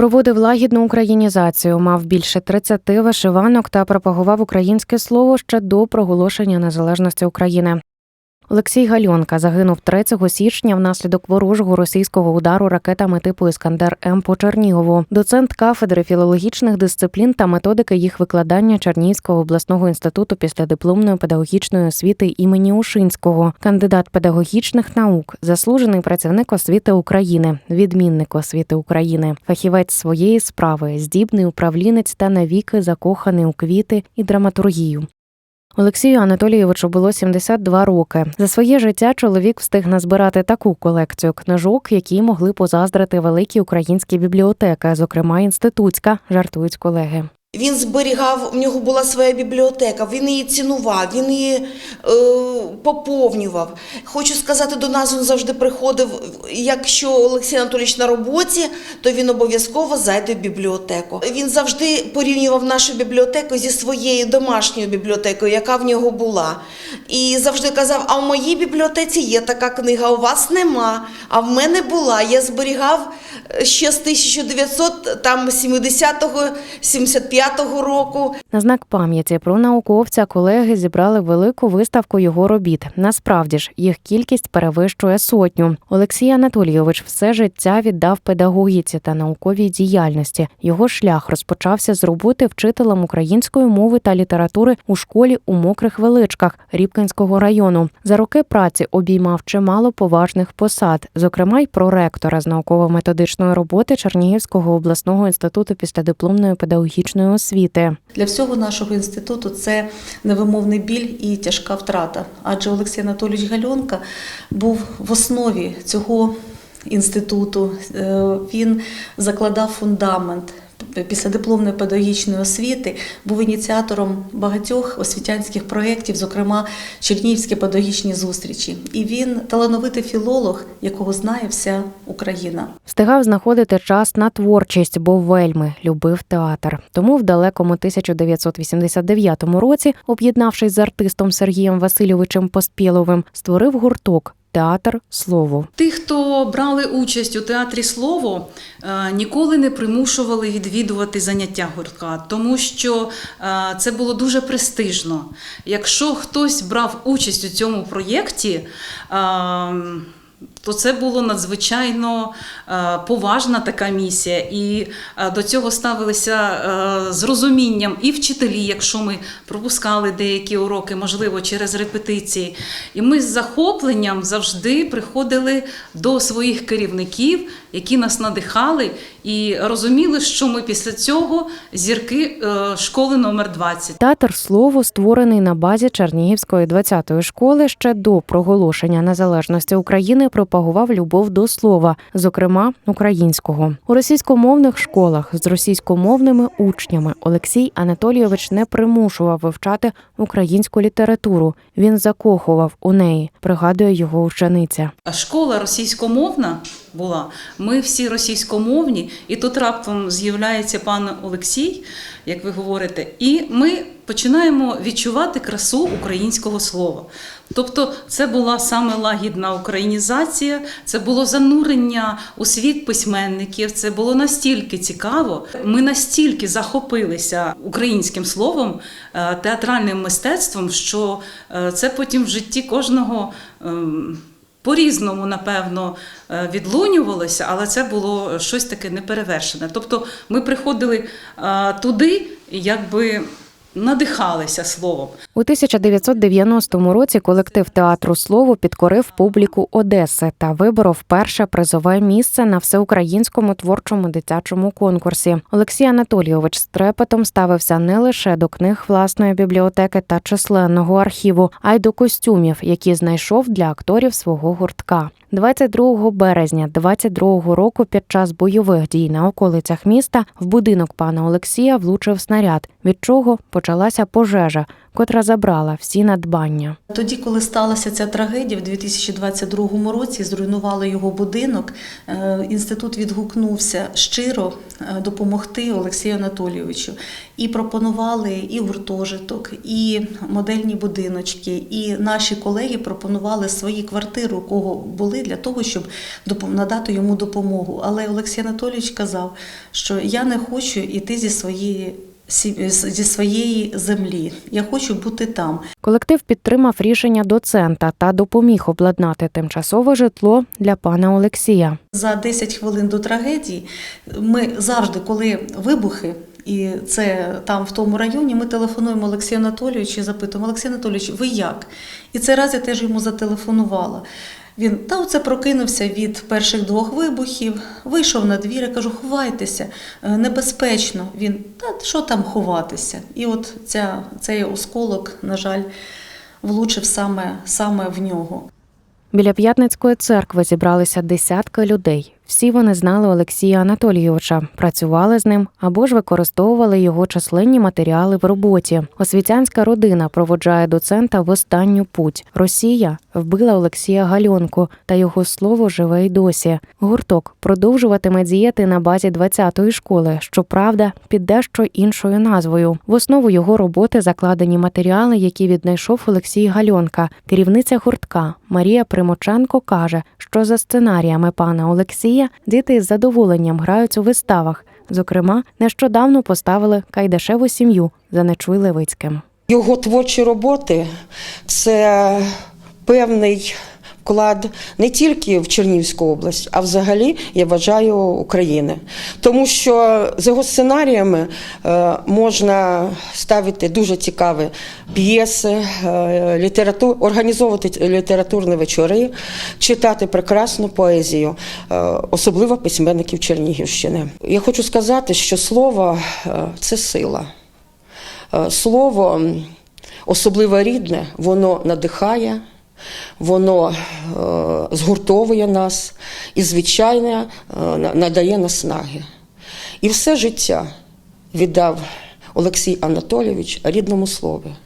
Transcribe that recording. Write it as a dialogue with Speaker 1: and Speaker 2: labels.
Speaker 1: Проводив лагідну українізацію, мав більше 30 вишиванок та пропагував українське слово ще до проголошення незалежності України. Олексій Гальонка загинув 3 січня внаслідок ворожого російського удару ракетами типу Іскандер М по Чернігову. Доцент кафедри філологічних дисциплін та методики їх викладання Чернігівського обласного інституту післядипломної педагогічної освіти імені Ушинського, кандидат педагогічних наук, заслужений працівник освіти України, відмінник освіти України, фахівець своєї справи, здібний управлінець та навіки закоханий у квіти і драматургію. Олексію Анатолійовичу було 72 роки. За своє життя чоловік встиг назбирати таку колекцію книжок, які могли позаздрити великі українські бібліотеки, зокрема інститутська, жартують колеги.
Speaker 2: Він зберігав, в нього була своя бібліотека, він її цінував, він її е, поповнював. Хочу сказати, до нас він завжди приходив. Якщо Олексій Анатолійович на роботі, то він обов'язково зайде в бібліотеку. Він завжди порівнював нашу бібліотеку зі своєю домашньою бібліотекою, яка в нього була. І завжди казав: а в моїй бібліотеці є така книга, у вас нема. А в мене була. Я зберігав ще з 1970-го, 75-го року.
Speaker 1: На знак пам'яті про науковця колеги зібрали велику виставку його робіт. Насправді ж їх кількість перевищує сотню. Олексій Анатолійович все життя віддав педагогіці та науковій діяльності. Його шлях розпочався з роботи вчителем української мови та літератури у школі у мокрих величках Рібкинського району. За роки праці обіймав чимало поважних посад, зокрема й проректора з науково-методичної роботи Чернігівського обласного інституту післядипломної педагогічної освіти.
Speaker 3: Для всього нашого інституту це невимовний біль і тяжка втрата. Адже Олексій Анатолійович Гальонка був в основі цього інституту. Е, Він закладав фундамент післядипломної педагогічної освіти, був ініціатором багатьох освітянських проєктів, зокрема Чернігівські педагогічні зустрічі. І він талановитий філолог, якого знає вся Україна.
Speaker 1: Встигав знаходити час на творчість, бо вельми любив театр. Тому в далекому 1989 році, об'єднавшись з артистом Сергієм Васильовичем Поспіловим, створив гурток Театр Слово.
Speaker 4: Тих, хто брали участь у театрі слово, е, ніколи не примушували відвідувати заняття гуртка, тому що е, це було дуже престижно. Якщо хтось брав участь у цьому проєкті, е, то це було надзвичайно е, поважна така місія, і е, до цього ставилися е, з розумінням і вчителі, якщо ми пропускали деякі уроки, можливо, через репетиції. І ми з захопленням завжди приходили до своїх керівників, які нас надихали, і розуміли, що ми після цього зірки школи номер 20.
Speaker 1: Театр слово створений на базі Чернігівської 20-ї школи ще до проголошення незалежності України пропагував любов до слова, зокрема українського. У російськомовних школах з російськомовними учнями Олексій Анатолійович не примушував вивчати українську літературу. Він закохував у неї, пригадує його учениця.
Speaker 4: Школа російськомовна була. Ми всі російськомовні, і тут раптом з'являється пан Олексій, як ви говорите, і ми починаємо відчувати красу українського слова. Тобто, це була саме лагідна українізація, це було занурення у світ письменників. Це було настільки цікаво. Ми настільки захопилися українським словом, е, театральним мистецтвом, що е, це потім в житті кожного. ем, по-різному, напевно, е, відлунювалося, але це було щось таке неперевершене. Тобто ми приходили туди, якби надихалися словом.
Speaker 1: У 1990 році колектив театру Слово підкорив публіку Одеси та виборов перше призове місце на всеукраїнському творчому дитячому конкурсі. Олексій Анатолійович з трепетом ставився не лише до книг власної бібліотеки та численного архіву, а й до костюмів, які знайшов для акторів свого гуртка. 22 березня 22 року під час бойових дій на околицях міста в будинок пана Олексія влучив снаряд, від чого почалася пожежа. Котра забрала всі надбання.
Speaker 3: Тоді, коли сталася ця трагедія в 2022 році, зруйнували його будинок. е, Інститут відгукнувся щиро е, допомогти Олексію Анатолійовичу і пропонували і гуртожиток, і модельні будиночки. І наші колеги пропонували свої квартири, у кого були для того, щоб надати йому допомогу. Але Олексій Анатолійович казав, що я не хочу йти зі своєї зі своєї землі. Я хочу бути там.
Speaker 1: Колектив підтримав рішення доцента та допоміг обладнати тимчасове житло для пана Олексія.
Speaker 3: За 10 хвилин до трагедії ми завжди, коли вибухи, і це там в тому районі, ми телефонуємо Олексію Анатолійовичу і запитуємо, Олексій Анатолійович, ви як? І цей раз я теж йому зателефонувала. Він та оце прокинувся від перших двох вибухів, вийшов на двір, я кажу, ховайтеся, е, небезпечно. Він, та що там ховатися? І от ця, цей осколок, на жаль, влучив саме, саме в нього.
Speaker 1: Біля п'ятницької церкви зібралися десятки людей. Всі вони знали Олексія Анатолійовича, працювали з ним або ж використовували його численні матеріали в роботі. Освітянська родина проводжає доцента в останню путь. Росія вбила Олексія Гальонку, та його слово живе й досі. Гурток продовжуватиме діяти на базі 20-ї школи, щоправда, під дещо іншою назвою. В основу його роботи закладені матеріали, які віднайшов Олексій Гальонка. Керівниця гуртка Марія Примоченко каже, що за сценаріями пана Олексія діти із задоволенням грають у виставах. Зокрема, нещодавно поставили Кайдашеву сім'ю за Нечуй Левицьким.
Speaker 5: Його творчі роботи це певний вклад не тільки в Чернівську область, а взагалі, я вважаю, України. Тому що з його сценаріями е, можна ставити дуже цікаві п'єси, е, літератур, організовувати літературні вечори, читати прекрасну поезію, е, особливо письменників Чернігівщини. Я хочу сказати, що слово це сила. Слово, особливо рідне, воно надихає, воно е, згуртовує нас і, звичайно, е, на- надає наснаги. І все життя віддав Олексій Анатолійович рідному слову.